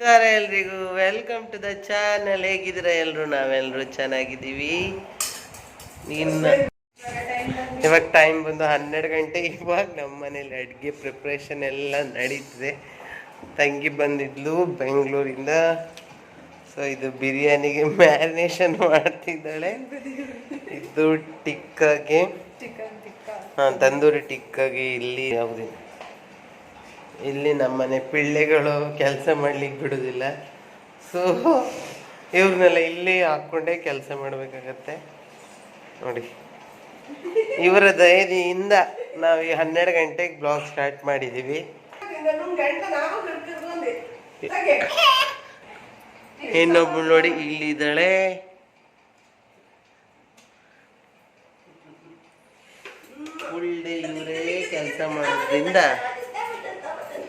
ನಮಸ್ಕಾರ ಎಲ್ರಿಗೂ. Welcome to the channel ಹೇಗಿದ್ರೆ ಎಲ್ಲರೂ ನಾವೆಲ್ಲರೂ ಚೆನ್ನಾಗಿದ್ದೀವಿ. ಇನ್ನು ಇವಾಗ ಟೈಮ್ ಬಂದು ಹನ್ನೆರಡು ಗಂಟೆ. ಇವಾಗ ನಮ್ಮ ಮನೇಲಿ ಅಡುಗೆ ಪ್ರಿಪ್ರೇಷನ್ ಎಲ್ಲ ನಡೀತಿದೆ. ತಂಗಿ ಬಂದಿದ್ಲು ಬೆಂಗಳೂರಿಂದ. ಸೊ ಇದು ಬಿರಿಯಾನಿಗೆ ಮ್ಯಾರಿನೇಷನ್ ಮಾಡ್ತಿದ್ದಾಳೆ. ಇದು ಟಿಕ್ಕಾಗೆ. ಹಾಂ ತಂದೂರಿ ಟಿಕ್ಕಾಗೆ ಇಲ್ಲಿ ಯಾವುದು ಇಲ್ಲಿ ನಮ್ಮನೆ ಪಿಳ್ಳೆಗಳು ಕೆಲಸ ಮಾಡ್ಲಿಕ್ಕೆ ಬಿಡೋದಿಲ್ಲ. ಸೊ ಇವ್ರನ್ನೆಲ್ಲ ಇಲ್ಲಿ ಹಾಕ್ಕೊಂಡೇ ಕೆಲಸ ಮಾಡಬೇಕಾಗತ್ತೆ. ನೋಡಿ. ಇವರ ದಯದಿಂದ ನಾವು ಈ ಹನ್ನೆರಡು ಗಂಟೆಗೆ ಬ್ಲಾಗ್ ಸ್ಟಾರ್ಟ್ ಮಾಡಿದ್ದೀವಿ. ಇನ್ನೊಬ್ಳು ನೋಡಿ ಇಲ್ಲಿದ್ದಾಳೆ. ಫುಲ್ ಡೇ ಇವರೇ ಕೆಲಸ ಮಾಡೋದ್ರಿಂದ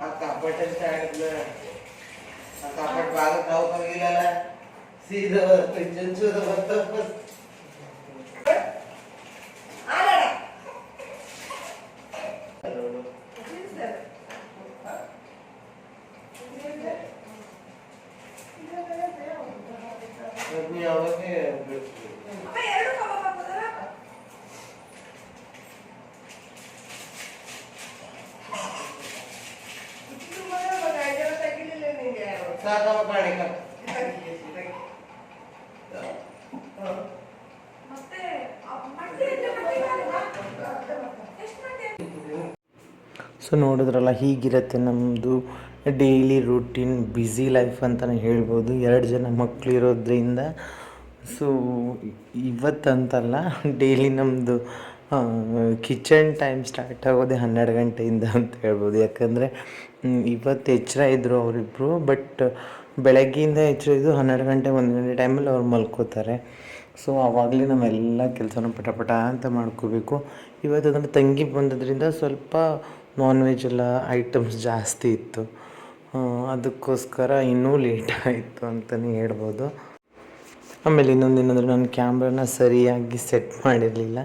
हा कापड शाळेतलं हा कापड बागत राहू का गेलेला सीधं पेन्शन शोध बस Let me out of here. So ನೋಡಿದ್ರಲ್ಲ ಹೀಗಿರುತ್ತೆ ನಮ್ಮದು ಡೈಲಿ ರೂಟೀನ್ ಬ್ಯುಸಿ ಲೈಫ್ ಅಂತಲೇ ಹೇಳ್ಬೋದು. ಎರಡು ಜನ ಮಕ್ಕಳು ಇರೋದ್ರಿಂದ. ಸೊ ಇವತ್ತಂತಲ್ಲ ಡೈಲಿ ನಮ್ಮದು ಕಿಚನ್ ಟೈಮ್ ಸ್ಟಾರ್ಟ್ ಆಗೋದೇ ಹನ್ನೆರಡು ಗಂಟೆಯಿಂದ ಅಂತ ಹೇಳ್ಬೋದು. ಯಾಕಂದರೆ ಇವತ್ತು ಎಚ್ಚರ ಇದ್ದರು ಅವರಿಬ್ಬರು ಬಟ್ ಬೆಳಗ್ಗೆಯಿಂದ ಎಚ್ಚರ ಇದ್ದು ಹನ್ನೆರಡು ಗಂಟೆ, ಒಂದು ಗಂಟೆ ಟೈಮಲ್ಲಿ ಅವ್ರು ಮಲ್ಕೋತಾರೆ. ಸೊ ಆವಾಗಲೇ ನಾವೆಲ್ಲ ಕೆಲಸನೂ ಪಟ ಪಟ ಅಂತ ಮಾಡ್ಕೋಬೇಕು. ಇವತ್ತು ಅದನ್ನು ತಂಗಿ ಬಂದದ್ರಿಂದ ಸ್ವಲ್ಪ ನಾನ್ ವೆಜ್ ಎಲ್ಲ ಐಟಮ್ಸ್ ಜಾಸ್ತಿ ಇತ್ತು. ಅದಕ್ಕೋಸ್ಕರ ಇನ್ನೂ ಲೇಟ್ ಆಯಿತು ಅಂತಲೇ ಹೇಳ್ಬೋದು. ಆಮೇಲೆ ಇನ್ನೊಂದು ಏನಂದರೆ, ನಾನು ಕ್ಯಾಮ್ರಾನ ಸರಿಯಾಗಿ ಸೆಟ್ ಮಾಡಿರಲಿಲ್ಲ.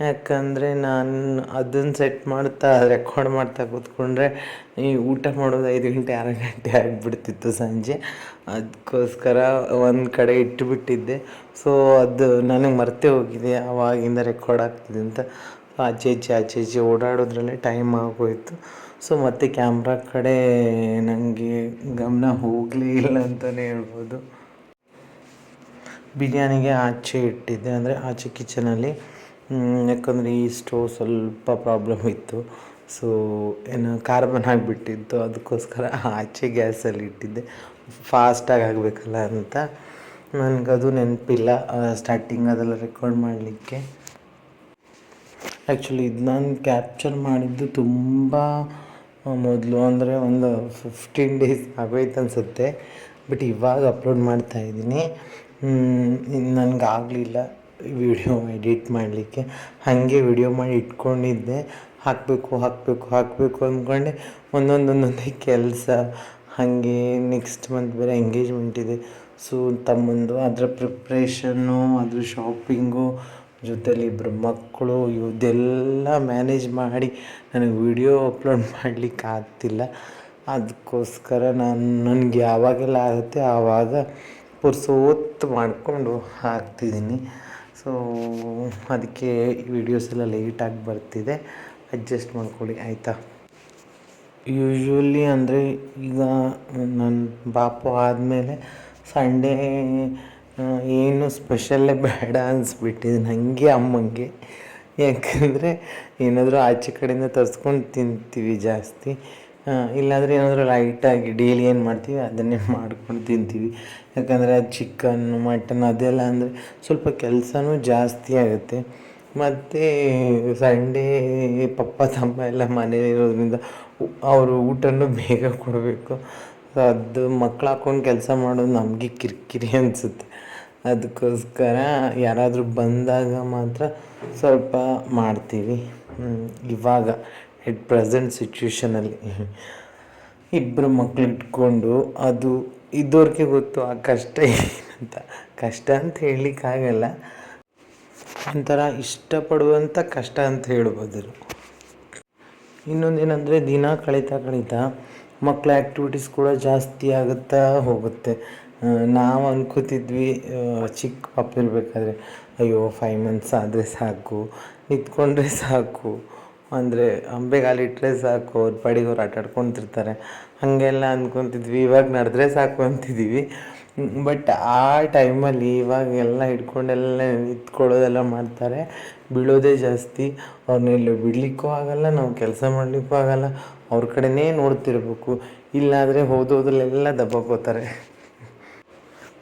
ಯಾಕಂದರೆ ನಾನು ಅದನ್ನು ಸೆಟ್ ಮಾಡ್ತಾ ರೆಕಾರ್ಡ್ ಮಾಡ್ತಾ ಕೂತ್ಕೊಂಡ್ರೆ ಈ ಊಟ ಮಾಡೋದು ಐದು ಗಂಟೆ, ಆರು ಗಂಟೆ ಆಗಿಬಿಡ್ತಿತ್ತು ಸಂಜೆ. ಅದಕ್ಕೋಸ್ಕರ ಒಂದು ಕಡೆ ಇಟ್ಟುಬಿಟ್ಟಿದ್ದೆ ಸೊ ಅದು ನನಗೆ ಮರ್ತೆ ಹೋಗಿದೆ ಆವಾಗಿಂದ ರೆಕಾರ್ಡ್ ಆಗ್ತಿದೆ ಅಂತ. ಆಚೆ ಈಚೆ ಆಚೆ ಈಚೆ ಓಡಾಡೋದ್ರಲ್ಲೇ ಟೈಮ್ ಆಗೋಯಿತು. ಸೊ ಮತ್ತೆ ಕ್ಯಾಮ್ರಾ ಕಡೆ ನನಗೆ ಗಮನ ಹೋಗಲೇ ಇಲ್ಲ ಅಂತಲೇ ಹೇಳ್ಬೋದು. ಬಿರಿಯಾನಿಗೆ ಆಚೆ ಇಟ್ಟಿದ್ದೆ. ಅಂದರೆ ಆಚೆ ಕಿಚನಲ್ಲಿ ಯಾಕಂದರೆ ಈ ಸ್ಟೋವ್ ಸ್ವಲ್ಪ ಪ್ರಾಬ್ಲಮ್ ಇತ್ತು. ಸೊ ಏನು ಕಾರ್ಬನ್ ಆಗಿಬಿಟ್ಟಿತ್ತು. ಅದಕ್ಕೋಸ್ಕರ ಆಚೆ ಗ್ಯಾಸಲ್ಲಿ ಇಟ್ಟಿದ್ದೆ. ಫಾಸ್ಟಾಗಿ ಆಗಬೇಕಲ್ಲ ಅಂತ. ನನಗದು ನೆನಪಿಲ್ಲ. ಸ್ಟಾರ್ಟಿಂಗ್ ಅದೆಲ್ಲ ರೆಕಾರ್ಡ್ ಮಾಡಲಿಕ್ಕೆ. ಆ್ಯಕ್ಚುಲಿ ಇದು ನಾನು ಕ್ಯಾಪ್ಚರ್ ಮಾಡಿದ್ದು ತುಂಬ ಮೊದಲು. ಅಂದರೆ ಒಂದು ಫಿಫ್ಟೀನ್ ಡೇಸ್ ಆಗೋಯ್ತು ಅನಿಸುತ್ತೆ. ಬಟ್ ಇವಾಗ ಅಪ್ಲೋಡ್ ಮಾಡ್ತಾ ಇದ್ದೀನಿ. ನನಗಾಗಲಿಲ್ಲ ವಿಡಿಯೋ ಎಡಿಟ್ ಮಾಡಲಿಕ್ಕೆ. ಹಾಗೆ ವಿಡಿಯೋ ಮಾಡಿ ಇಟ್ಕೊಂಡಿದ್ದೆ. ಹಾಕಬೇಕು ಹಾಕಬೇಕು ಹಾಕಬೇಕು ಅಂದ್ಕೊಂಡೆ ಒಂದೊಂದೊಂದೊಂದೇ ಕೆಲಸ. ಹಾಗೆ ನೆಕ್ಸ್ಟ್ ಮಂತ್ ಬೇರೆ ಎಂಗೇಜ್ಮೆಂಟ್ ಇದೆ. ಸೊ ತಮ್ಮಂದು ಅದರ ಪ್ರಿಪ್ರೇಷನ್ನು ಅದ್ರ ಶಾಪಿಂಗು ಜೊತೆಲಿ ಇಬ್ಬರು ಮಕ್ಕಳು ಇದೆಲ್ಲ ಮ್ಯಾನೇಜ್ ಮಾಡಿ ನನಗೆ ವಿಡಿಯೋ ಅಪ್ಲೋಡ್ ಮಾಡಲಿಕ್ಕೆ ಆಗ್ತಿಲ್ಲ. ಅದಕ್ಕೋಸ್ಕರ ನಾನು, ನನಗೆ ಯಾವಾಗೆಲ್ಲ ಆಗುತ್ತೆ ಆವಾಗ ಪುರ್ಸೋತ್ ಮಾಡಿಕೊಂಡು ಹಾಕ್ತಿದ್ದೀನಿ. ಸೊ ಅದಕ್ಕೆ ವಿಡಿಯೋಸ್ ಎಲ್ಲ ಲೇಟಾಗಿ ಬರ್ತಿದೆ. ಅಡ್ಜಸ್ಟ್ ಮಾಡ್ಕೊಳ್ಳಿ, ಆಯಿತಾ? ಯೂಶ್ವಲಿ ಅಂದರೆ ಈಗ ನನ್ನ ಬಾಪು ಆದಮೇಲೆ ಸಂಡೇ ಏನು ಸ್ಪೆಷಲ್ಲೇ ಬೇಡ ಅನಿಸ್ಬಿಟ್ಟಿದೆ ನನಗೆ ಅಮ್ಮಂಗೆ. ಯಾಕಂದರೆ ಏನಾದರೂ ಆಚೆ ಕಡೆಯಿಂದ ತರಿಸ್ಕೊಂಡು ತಿಂತೀವಿ ಜಾಸ್ತಿ. ಇಲ್ಲಾಂದರೆ ಏನಾದರೂ ಲೈಟಾಗಿ ಡೈಲಿ ಏನು ಮಾಡ್ತೀವಿ, ಅದನ್ನೇ ಮಾಡ್ಕೊಂಡು ತಿಂತೀವಿ. ಯಾಕಂದರೆ ಅದು ಚಿಕನ್ ಮಟನ್ ಅದೆಲ್ಲ ಅಂದರೆ ಸ್ವಲ್ಪ ಕೆಲಸನೂ ಜಾಸ್ತಿ ಆಗುತ್ತೆ. ಮತ್ತು ಸಂಡೇ ಪಪ್ಪ, ತಮ್ಮ ಎಲ್ಲ ಮನೇಲಿರೋದ್ರಿಂದ ಅವರು ಊಟನೂ ಬೇಗ ಕೊಡಬೇಕು. ಅದು ಮಕ್ಳು ಹಾಕ್ಕೊಂಡು ಕೆಲಸ ಮಾಡೋದು ನಮಗೆ ಕಿರಿಕಿರಿ ಅನಿಸುತ್ತೆ. ಅದಕ್ಕೋಸ್ಕರ ಯಾರಾದರೂ ಬಂದಾಗ ಮಾತ್ರ ಸ್ವಲ್ಪ ಮಾಡ್ತೀವಿ. ಇವಾಗ ಎಟ್ ಪ್ರೆಸೆಂಟ್ ಸಿಚುವೇಶನಲ್ಲಿ ಇಬ್ಬರು ಮಕ್ಳು ಇಟ್ಕೊಂಡು ಅದು ಇದ್ದವ್ರಿಗೆ ಗೊತ್ತು ಆ ಕಷ್ಟ ಏನಂತ. ಕಷ್ಟ ಅಂತ ಹೇಳಲಿಕ್ಕಾಗಲ್ಲ ಒಂಥರ ಇಷ್ಟಪಡುವಂಥ ಕಷ್ಟ ಅಂತ ಹೇಳ್ಬೋದು ಇನ್ನೊಂದೇನೆಂದರೆ ದಿನ ಕಳೀತಾ ಕಳೀತಾ ಮಕ್ಕಳ ಆ್ಯಕ್ಟಿವಿಟೀಸ್ ಕೂಡ ಜಾಸ್ತಿ ಆಗುತ್ತಾ ಹೋಗುತ್ತೆ. ನಾವು ಅನ್ಕೋತಿದ್ವಿ ಚಿಕ್ಕ ಪಾಪ ಇರಬೇಕಾದ್ರೆ, ಅಯ್ಯೋ ಫೈವ್ ಮಂತ್ಸ್ ಆದರೆ ಸಾಕು, ನಿಂತ್ಕೊಂಡ್ರೆ ಸಾಕು. ಅಂದರೆ ಅಂಬೆಗಾಲಿಟ್ಟರೆ ಸಾಕು, ಅವ್ರ ಪಾಡಿಗೆ ಅವ್ರು ಆಟ ಆಡ್ಕೊತಿರ್ತಾರೆ. ಹಾಗೆಲ್ಲ ಅಂದ್ಕೊತಿದ್ವಿ ಇವಾಗ ನಡೆದ್ರೆ ಸಾಕು ಅಂತಿದ್ದೀವಿ ಬಟ್ ಆ ಟೈಮಲ್ಲಿ ಇವಾಗೆಲ್ಲ ಹಿಡ್ಕೊಂಡೆಲ್ಲ ಇತ್ಕೊಳ್ಳೋದೆಲ್ಲ ಮಾಡ್ತಾರೆ. ಬೀಳೋದೇ ಜಾಸ್ತಿ. ಅವ್ರನ್ನೆಲ್ಲ ಬಿಡಲಿಕ್ಕೂ ಆಗಲ್ಲ, ನಾವು ಕೆಲಸ ಮಾಡಲಿಕ್ಕೂ ಆಗಲ್ಲ. ಅವ್ರ ಕಡೆನೇ ನೋಡ್ತಿರ್ಬೇಕು. ಇಲ್ಲಾಂದರೆ ಹೋದೋದ್ರಲ್ಲೆಲ್ಲ ದಬ್ಬಾಕೋತಾರೆ.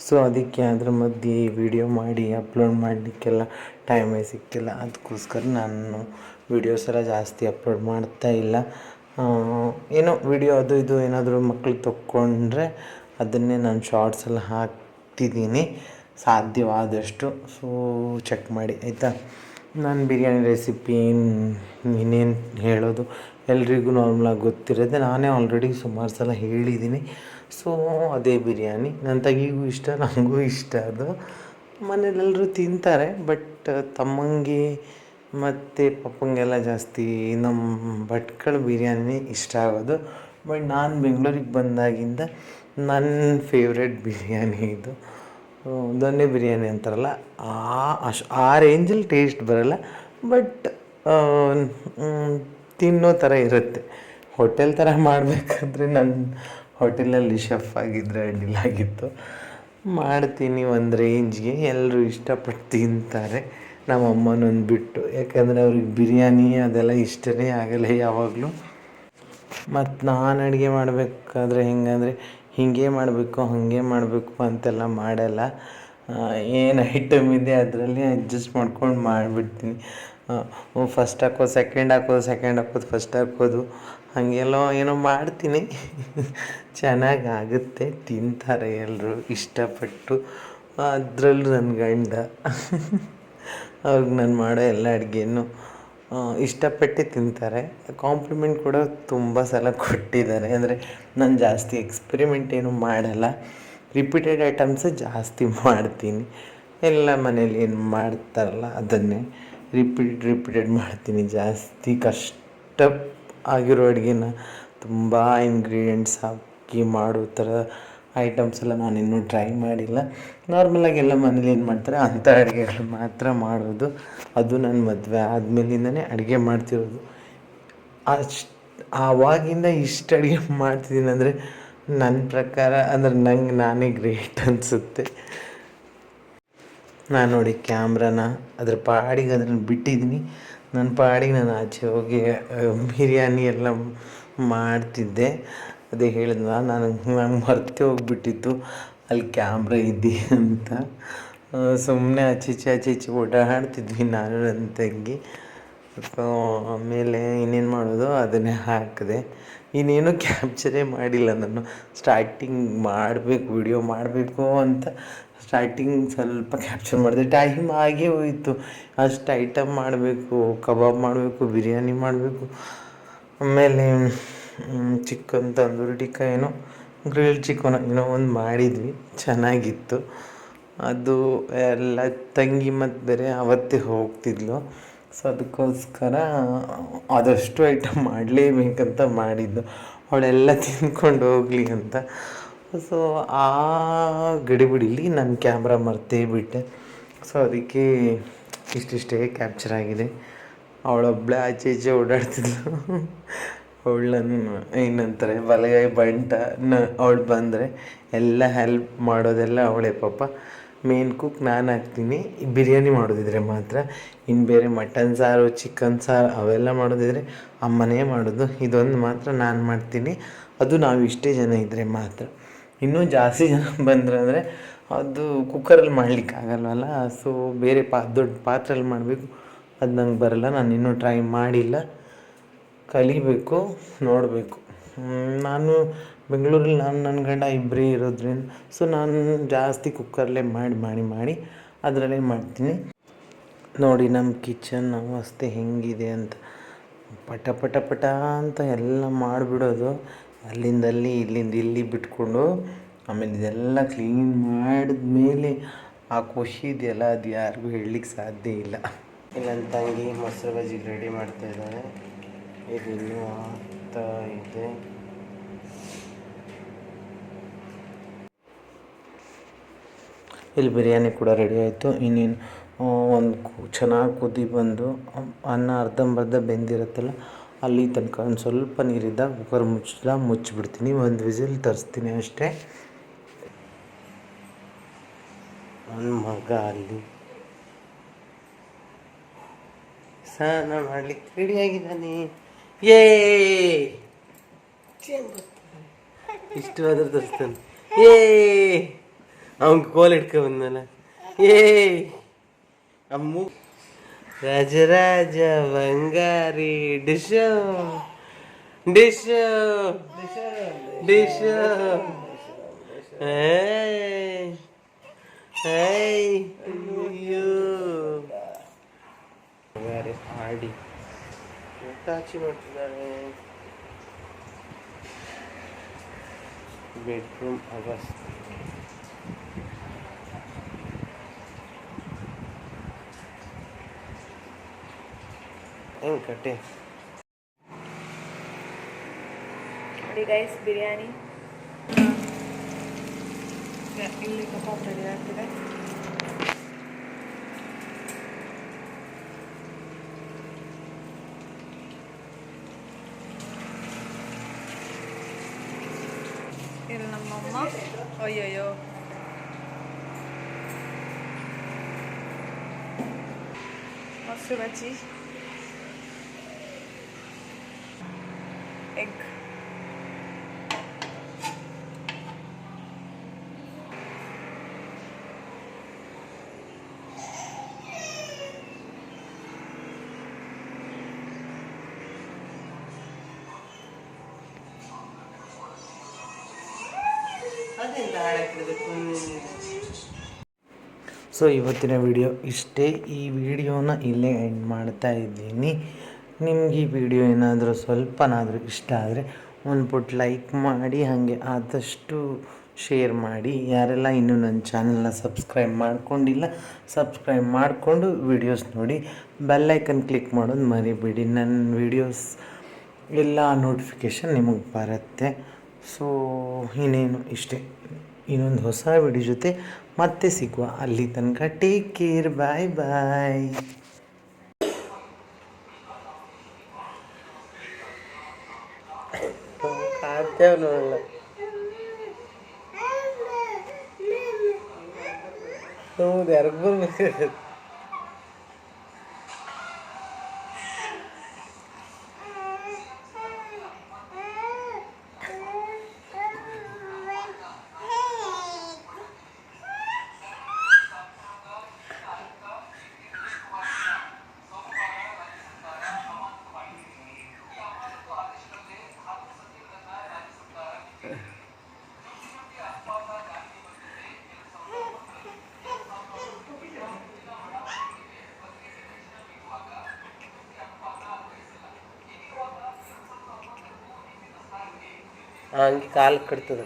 ಸೊ ಅದಕ್ಕೆ ಅದ್ರ ಮಧ್ಯೆ ವಿಡಿಯೋ ಮಾಡಿ ಅಪ್ಲೋಡ್ ಮಾಡಲಿಕ್ಕೆಲ್ಲ ಟೈಮೇ ಸಿಕ್ಕಿಲ್ಲ. ಅದಕ್ಕೋಸ್ಕರ ನಾನು ವೀಡಿಯೋಸ್ ಎಲ್ಲ ಜಾಸ್ತಿ ಅಪ್ಲೋಡ್ ಮಾಡ್ತಾ ಇಲ್ಲ. ಏನೋ ವಿಡಿಯೋ ಅದು ಇದು ಏನಾದರೂ ಮಕ್ಕಳು ತೊಕ್ಕೊಂಡ್ರೆ ಅದನ್ನೇ ನಾನು ಶಾರ್ಟ್ಸ್ ಎಲ್ಲ ಹಾಕ್ತಿದ್ದೀನಿ. ಸಾಧ್ಯವಾದಷ್ಟು. ಸೊ ಚೆಕ್ ಮಾಡಿ, ಆಯಿತಾ? ನಾನು ಬಿರಿಯಾನಿ ರೆಸಿಪಿ ಇನ್ನೇನು ಹೇಳೋದು? ಎಲ್ರಿಗೂ ನಾರ್ಮಲಾಗಿ ಗೊತ್ತಿರೋದೆ. ನಾನೇ ಆಲ್ರೆಡಿ ಸುಮಾರು ಸಲ ಹೇಳಿದ್ದೀನಿ. ಸೊ, ಅದೇ ಬಿರಿಯಾನಿ. ನನ್ನ ತಂಗಿಗೂ ಇಷ್ಟ ನನಗೂ ಇಷ್ಟ ಅದು. ಮನೇಲೆಲ್ಲರೂ ತಿಂತಾರೆ, ಬಟ್ ತಮ್ಮಂಗೆ ಮತ್ತು ಪಪ್ಪಂಗೆಲ್ಲ ಜಾಸ್ತಿ ನಮ್ಮ ಭಟ್ಕಳ ಬಿರಿಯಾನಿ ಇಷ್ಟ ಆಗೋದು. ಬಟ್ ನಾನು ಬೆಂಗಳೂರಿಗೆ ಬಂದಾಗಿಂದ ನನ್ನ ಫೇವ್ರೆಟ್ ಬಿರಿಯಾನಿ ಇದು. ದೊನ್ನೆ ಬಿರಿಯಾನಿ ಅಂತಾರಲ್ಲ, ಆ ಅಶ್, ಆ ರೇಂಜಲ್ಲಿ ಟೇಸ್ಟ್ ಬರಲ್ಲ, ಬಟ್ ತಿನ್ನೋ ಥರ ಇರುತ್ತೆ. ಹೋಟೆಲ್ ಥರ ಮಾಡಬೇಕಾದ್ರೆ ನನ್ನ ಹೋಟೆಲಲ್ಲಿ ಶೆಫ್ ಆಗಿದ್ದರೆ ಅಡ್ಡಿಲ್ಲ ಆಗಿತ್ತು. ಮಾಡ್ತೀನಿ ಒಂದು ರೇಂಜ್ಗೆ ಎಲ್ಲರೂ ಇಷ್ಟಪಟ್ಟು ತಿಂತಾರೆ. ನಮ್ಮ ಅಮ್ಮನೊಂದು ಬಿಟ್ಟು. ಯಾಕಂದರೆ ಅವ್ರಿಗೆ ಬಿರಿಯಾನಿ ಅದೆಲ್ಲ ಇಷ್ಟನೇ ಆಗಲ್ಲ ಯಾವಾಗಲೂ. ಮತ್ತು ನಾನು ಅಡುಗೆ ಮಾಡಬೇಕಾದ್ರೆ ಹೆಂಗಂದರೆ, ಹಿಂಗೆ ಮಾಡಬೇಕು, ಹಾಗೆ ಮಾಡಬೇಕು ಅಂತೆಲ್ಲ ಮಾಡಲ್ಲ. ಏನು ಐಟಮ್ ಇದೆ ಅದರಲ್ಲಿ ಅಡ್ಜಸ್ಟ್ ಮಾಡ್ಕೊಂಡು ಮಾಡಿಬಿಡ್ತೀನಿ. ಫಸ್ಟ್ ಹಾಕೋದು ಸೆಕೆಂಡ್ ಹಾಕೋದು ಸೆಕೆಂಡ್ ಹಾಕೋದು ಫಸ್ಟ್ ಹಾಕೋದು. ಹಾಗೆಲ್ಲೋ ಏನೋ ಮಾಡ್ತೀನಿ. ಚೆನ್ನಾಗಿ ಆಗುತ್ತೆ ತಿಂತಾರೆ ಎಲ್ಲರೂ ಇಷ್ಟಪಟ್ಟು. ಅದರಲ್ಲೂ ನನ್ನ ಗಂಡ. ಅವ್ರಿಗೆ ನಾನು ಮಾಡೋ ಎಲ್ಲ ಅಡುಗೆನೂ ಇಷ್ಟಪಟ್ಟು ತಿಂತಾರೆ. ಕಾಂಪ್ಲಿಮೆಂಟ್ ಕೂಡ ತುಂಬ ಸಲ ಕೊಟ್ಟಿದ್ದಾರೆ. ಅಂದರೆ ನಾನು ಜಾಸ್ತಿ ಎಕ್ಸ್ಪೆರಿಮೆಂಟ್ ಏನು ಮಾಡಲ್ಲ. ರಿಪೀಟೆಡ್ ಐಟಮ್ಸ್ ಜಾಸ್ತಿ ಮಾಡ್ತೀನಿ. ಎಲ್ಲ ಮನೇಲಿ ಏನು ಮಾಡ್ತಾರಲ್ಲ ಅದನ್ನೇ ರಿಪೀಟ್, ರಿಪೀಟೆಡ್ ಮಾಡ್ತೀನಿ. ಜಾಸ್ತಿ ಕಷ್ಟ ಆಗಿರೋ ಅಡುಗೆನ ತುಂಬ ಇಂಗ್ರೀಡಿಯೆಂಟ್ಸ್ ಹಾಕಿ ಮಾಡೋ ಥರ ಐಟಮ್ಸ್ ಎಲ್ಲ ಇನ್ನೂ ಟ್ರೈ ಮಾಡಿಲ್ಲ. ನಾರ್ಮಲಾಗಿ ಎಲ್ಲ ಮನೇಲಿ ಏನು ಮಾಡ್ತಾರೆ, ಅಂಥ ಅಡುಗೆಗಳು ಮಾತ್ರ ಮಾಡೋದು. ಅದು ನನ್ನ ಮದುವೆ ಆದಮೇಲಿಂದನೇ ಅಡುಗೆ ಮಾಡ್ತಿರೋದು. ಅಷ್ಟು, ಆವಾಗಿಂದ ಇಷ್ಟು ಅಡುಗೆ ಮಾಡ್ತಿದ್ದೀನಿ ಅಂದರೆ ನನ್ನ ಪ್ರಕಾರ ಅಂದ್ರೆ ನಂಗೆ ನಾನೇ ಗ್ರೇಟ್ ಅನಿಸುತ್ತೆ. ನಾನು ನೋಡಿ ಕ್ಯಾಮ್ರಾನ ಅದ್ರ ಪಾಡಿಗೆ ಅದನ್ನು ಬಿಟ್ಟಿದ್ದೀನಿ ನನ್ನ ಪಾಡಿಗೆ ನಾನು ಆಚೆ ಹೋಗಿ ಬಿರಿಯಾನಿ ಎಲ್ಲ ಮಾಡ್ತಿದ್ದೆ. ಅದೇ ಹೇಳಿದ್ನ ನಾನು ನಂಗೆ ಮರ್ತೇ ಹೋಗ್ಬಿಟ್ಟಿತ್ತು. ಅಲ್ಲಿ ಕ್ಯಾಮ್ರ ಇದೆ ಅಂತ. ಸುಮ್ಮನೆ ಆಚೆ ಈಚೆ ಆಚೆ ಈಚೆ ಓಡಾಡ್ತಿದ್ವಿ ನಾನು, ನನ್ನ ತಂಗಿ. ಸೊ ಆಮೇಲೆ ಇನ್ನೇನು ಮಾಡೋದು, ಅದನ್ನೇ ಹಾಕಿದೆ. ಇನ್ನೇನು ಕ್ಯಾಪ್ಚರೇ ಮಾಡಿಲ್ಲ ನಾನು. ಸ್ಟಾರ್ಟಿಂಗ್ ಮಾಡಬೇಕು ವಿಡಿಯೋ ಮಾಡಬೇಕು ಅಂತ ಸ್ಟಾರ್ಟಿಂಗ್ ಸ್ವಲ್ಪ ಕ್ಯಾಪ್ಚರ್ ಮಾಡಿದೆ. ಟೈಮ್ ಆಗೇ ಹೋಯಿತು. ಅಷ್ಟು ಐಟಮ್ ಮಾಡಬೇಕು ಕಬಾಬ್ ಮಾಡಬೇಕು ಬಿರಿಯಾನಿ ಮಾಡಬೇಕು. ಆಮೇಲೆ ಚಿಕನ್ ತಂದೂರಿ, ಟಿಕ್ಕ ಏನೋ ಗ್ರಿಲ್ ಚಿಕನ್ ಏನೋ ಒಂದು ಮಾಡಿದ್ವಿ. ಚೆನ್ನಾಗಿತ್ತು. ಅದು ಎಲ್ಲ ತಂಗಿ ಮತ್ತು ಬೇರೆ ಅವತ್ತೇ ಹೋಗ್ತಿದ್ಲು. ಸೊ ಅದಕ್ಕೋಸ್ಕರ ಆದಷ್ಟು ಐಟಮ್ ಮಾಡಲೇಬೇಕಂತ ಮಾಡಿದ್ದು. ಅವಳೆಲ್ಲ ತಿಂದ್ಕೊಂಡು ಹೋಗಲಿ ಅಂತ. ಸೊ ಆ ಗಡಿಬಿಡಿಲಿ ನನ್ನ ಕ್ಯಾಮ್ರಾ ಮರ್ತೇ ಬಿಟ್ಟೆ. ಸೊ ಅದಕ್ಕೆ ಇಷ್ಟಿಷ್ಟೇ ಕ್ಯಾಪ್ಚರ್ ಆಗಿದೆ. ಅವಳೊಬ್ಬಳೆ ಆಚೆ ಈಚೆ ಓಡಾಡ್ತಿದ್ಲು. ಅವಳನ್ನು ಏನಂತಾರೆ ಬಲಗೈ ಬಂಟ ನ ಅವಳು ಬಂದರೆ ಎಲ್ಲ ಹೆಲ್ಪ್ ಮಾಡೋದೆಲ್ಲ ಅವಳೇ ಪಾಪ. ಮೇನ್ ಕುಕ್ ನಾನು ಹಾಕ್ತೀನಿ. ಬಿರಿಯಾನಿ ಮಾಡೋದಿದ್ರೆ ಮಾತ್ರ. ಇನ್ನು ಬೇರೆ ಮಟನ್ ಸಾರು ಚಿಕನ್ ಸಾರು ಅವೆಲ್ಲ ಮಾಡೋದಿದ್ರೆ ಅಮ್ಮನೇ ಮಾಡೋದು. ಇದೊಂದು ಮಾತ್ರ ನಾನು ಮಾಡ್ತೀನಿ. ಅದು ನಾವು ಇಷ್ಟೇ ಜನ ಇದ್ದರೆ ಮಾತ್ರ. ಇನ್ನೂ ಜಾಸ್ತಿ ಜನ ಬಂದ್ರೆ ಅಂದರೆ ಅದು ಕುಕ್ಕರಲ್ಲಿ ಮಾಡ್ಲಿಕ್ಕೆ ಆಗಲ್ವಲ್ಲ? ಸೊ ಬೇರೆ ಪಾ, ದೊಡ್ಡ ಪಾತ್ರೆಯಲ್ಲಿ ಮಾಡಬೇಕು. ಅದು ನಂಗೆ ಬರಲ್ಲ, ನಾನು ಇನ್ನೂ ಟ್ರೈ ಮಾಡಿಲ್ಲ. ಕಲಿಬೇಕು, ನೋಡಬೇಕು. ನಾನು ಬೆಂಗಳೂರಲ್ಲಿ ನಾನು ನನ್ನ ಗಂಡ ಇಬ್ಬರೇ ಇರೋದ್ರಿಂದ ಸೊ ನಾನು ಜಾಸ್ತಿ ಕುಕ್ಕರಲ್ಲೇ ಮಾಡಿ ಮಾಡಿ ಮಾಡಿ ಅದರಲ್ಲೇ ಮಾಡ್ತೀನಿ. ನೋಡಿ ನಮ್ಮ ಕಿಚನ್ ಅವಸ್ಥೆ ಹೆಂಗಿದೆ ಅಂತ. ಪಟ ಪಟ ಪಟ ಅಂತ ಎಲ್ಲ ಮಾಡಿಬಿಡೋದು. ಅಲ್ಲಿಂದ ಅಲ್ಲಿ ಇಲ್ಲಿಂದ ಇಲ್ಲಿ ಬಿಟ್ಕೊಂಡು ಆಮೇಲೆ ಇದೆಲ್ಲ ಕ್ಲೀನ್ ಮಾಡಿದ ಮೇಲೆ ಆ ಖುಷಿ ಇದೆಯಲ್ಲ, ಅದು ಯಾರಿಗೂ ಹೇಳಲಿಕ್ಕೆ ಸಾಧ್ಯ ಇಲ್ಲ. ನನ್ನ ತಂಗಿ ಮೊಸರು ಬಜ್ಜಿಗೆ ರೆಡಿ ಮಾಡ್ತಾ ಇದ್ದಾರೆ ಇದು ಇನ್ನೂ ಆಗ್ತಾ ಇದೆ. ಇಲ್ಲಿ ಬಿರಿಯಾನಿ ಕೂಡ ರೆಡಿ ಆಯಿತು. ಇನ್ನೇನು ಒಂದು ಚೆನ್ನಾಗಿ ಕುದಿ ಬಂದು, ಅನ್ನ ಅರ್ಧಂಬರ್ಧ ಬೆಂದಿರುತ್ತಲ್ಲ ಅಲ್ಲಿ ತನಕ ಒಂದು ಸ್ವಲ್ಪ ನೀರಿದ್ದಾಗ ಕುಕ್ಕರ್ ಮುಚ್ಚಿದ ಮುಚ್ಚಿಬಿಡ್ತೀನಿ. ಒಂದು ವಿಸಿಲ್ ತರಿಸ್ತೀನಿ ಅಷ್ಟೇ. ನನ್ನ ಮಗ ಅಲ್ಲಿ. ಸ್ನಾನ ಮಾಡ್ಲಿಕ್ಕೆ ರೆಡಿಯಾಗಿದ್ದಾನೆ ಏ! ಇಷ್ಟು ಆದ್ರೆ ತರಿಸ್ತಾನೆ. ಏ! ಅವ್ನ ಕೋಲ್ ಇಟ್ಕೊ ಬಂದಲ್ಲ ಏ! ಅಮ್ಮು రాజరాజ బంగారి డిషో డిషో డిషో ఆడి తాచి పడుతున్నాడే బెడ్రూమ్ అవస్థ ಅವಸ್ಥೆ ಹೆಂಗೆ ಕಟ್ಟೆ ನೋಡಿ ಗೈಸ್ ಬಿರಿಯಾನಿ ಇಲ್ಲಿ ಕಬಾಬ್ ರೆಡಿ ಆಗ್ತಿದೆ ಇಲ್ಲಿ ನಮ್ಮಮ್ಮ ಅಯ್ಯಯ್ಯೋ ಮೊಸರು ಬಜ್ಜಿ ಸೊ ಇವತ್ತಿನ ವಿಡಿಯೋ ಇಷ್ಟೇ. ಈ ವಿಡಿಯೋನ ಇಲ್ಲೇ ಎಂಡ್ ಮಾಡ್ತಾ ಇದ್ದೀನಿ. ನಿಮ್ಗೆ ಈ ವಿಡಿಯೋ ಏನಾದರೂ ಸ್ವಲ್ಪನಾದರೂ ಇಷ್ಟ ಆದರೆ ಒಂದು ಪುಟ್ ಲೈಕ್ ಮಾಡಿ, ಹಾಗೆ ಆದಷ್ಟು ಶೇರ್ ಮಾಡಿ. ಯಾರೆಲ್ಲ ಇನ್ನೂ ನನ್ನ ಚಾನಲ್ನ ಸಬ್ಸ್ಕ್ರೈಬ್ ಮಾಡ್ಕೊಂಡಿಲ್ಲ ಸಬ್ಸ್ಕ್ರೈಬ್ ಮಾಡಿಕೊಂಡು ವಿಡಿಯೋಸ್ ನೋಡಿ ಬೆಲ್ಲೈಕನ್ ಕ್ಲಿಕ್ ಮಾಡೋದು ಮರಿಬೇಡಿ. ನನ್ನ ವಿಡಿಯೋಸ್ ಎಲ್ಲ ನೋಟಿಫಿಕೇಷನ್ ನಿಮಗೆ ಬರುತ್ತೆ. ಸೊ ಇನ್ನೇನು ಇಷ್ಟೇ. ಇನ್ನೊಂದು ಹೊಸ ವಿಡಿಯೋ ಜೊತೆ ಮತ್ತೆ ಸಿಗುವ. ಅಲ್ಲಿ ತನಕ ಟೇಕ್ ಕೇರ್ ಬಾಯ್ ಬಾಯ್ ಕಾರ್ತೇವೆ ನೋಡಲ್ಲ ಹಂಗೆ ಕಾಲು ಕಟ್ತದ